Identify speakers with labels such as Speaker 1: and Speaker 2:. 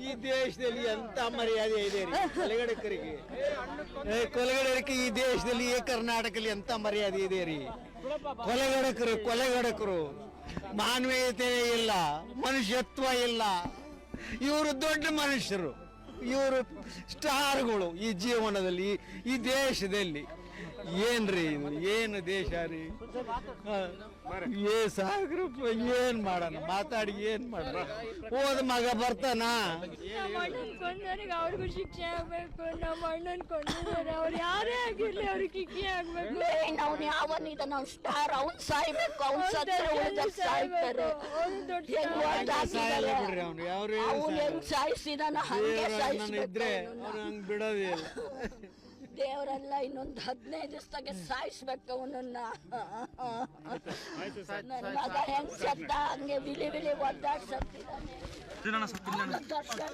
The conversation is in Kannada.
Speaker 1: ಈ ದೇಶದಲ್ಲಿ ಎಂತ ಮರ್ಯಾದೆ ಇದೆ ರೀ? ಕೊಲೆಗಡಕರಿಗೆ. ಏ, ಕೊಲೆಗಡಕರಿಗೆ ಈ ದೇಶದಲ್ಲಿ ಈ ಕರ್ನಾಟಕದಲ್ಲಿ ಎಂತ ಮರ್ಯಾದೆ ಇದೆ ರೀ? ಕೊಲೆಗಡಕರು ಕೊಲೆಗಡಕರು. ಮಾನವೀಯತೆ ಇಲ್ಲ ಮನುಷ್ಯತ್ವ ಇಲ್ಲ. ಇವರು ದೊಡ್ಡ ಮನುಷ್ಯರು. ಇವರು ಸ್ಟಾರ್ಗಳು ಈ ಜೀವನದಲ್ಲಿ ಈ ದೇಶದಲ್ಲಿ. ಏನ್ರಿ ಇದು? ಏನು ದೇಶ ರೀ. ಏ ಸಾಕ್ರಪ್ಪ ಏನ್ ಮಾಡೋಣ? ಮಾತಾಡಿ ಏನ್ ಮಾಡೋಣ? ಹೋದ ಮಗ ಬರ್ತಾನ?
Speaker 2: ಕೊಂದವ್ರಿಗೆ ಅವ್ರಿಗೂ ಶಿಕ್ಷೆ ಆಗ್ಬೇಕು ನಮ್ಮ ಅಣ್ಣನ್ ಕೊಂದಿದ್ದಾರೆ. ಅವ್ರು ಯಾರೇ ಆಗಿರ್ಲಿ ಅವ್ರಿಗೆ ಶಿಕ್ಷೆ ಆಗ್ಬೇಕು.
Speaker 3: ಅವ್ನು ಯಾವನಿದಾನ ಅವ್ನ್ ಸ್ಟಾರ್ ಅವ್ನ್ ಸಾಯ್ಬೇಕು ಅವ್ನ್ ಸಾಯ್ತಾರೆ.
Speaker 1: ಬಿಡ್ರಿ ಅವ್ನು? ಯಾವ್ರು
Speaker 3: ಅವ್ನು ಹೆಂಗ್ ಸಾಯಿಸಿದಾನ ಹಂಗೆ
Speaker 1: ದೇವರ ಇದ್ರೆ
Speaker 3: ಸಾಯಿಸ್ಬೇಕು
Speaker 1: ಹಂಗ್ ಬಿಡೋದಿಲ್ಲ
Speaker 3: ದೇವರೆಲ್ಲ ಇನ್ನೊಂದು ಹದಿನೈದು ದಿವಸದಾಗೆ ಸಾಯಿಸ್ಬೇಕು ಅವನನ್ನ. ನನ್ನ ಮಗ ಹೆಂಗ್ ಸತ್ತ ಹಂಗೆ ಬಿಳಿ ಬಿಳಿ ಒದ್ದಾಡ್ ಸತ್ತಿದ್ದಾನೆ. ದರ್ಶನ್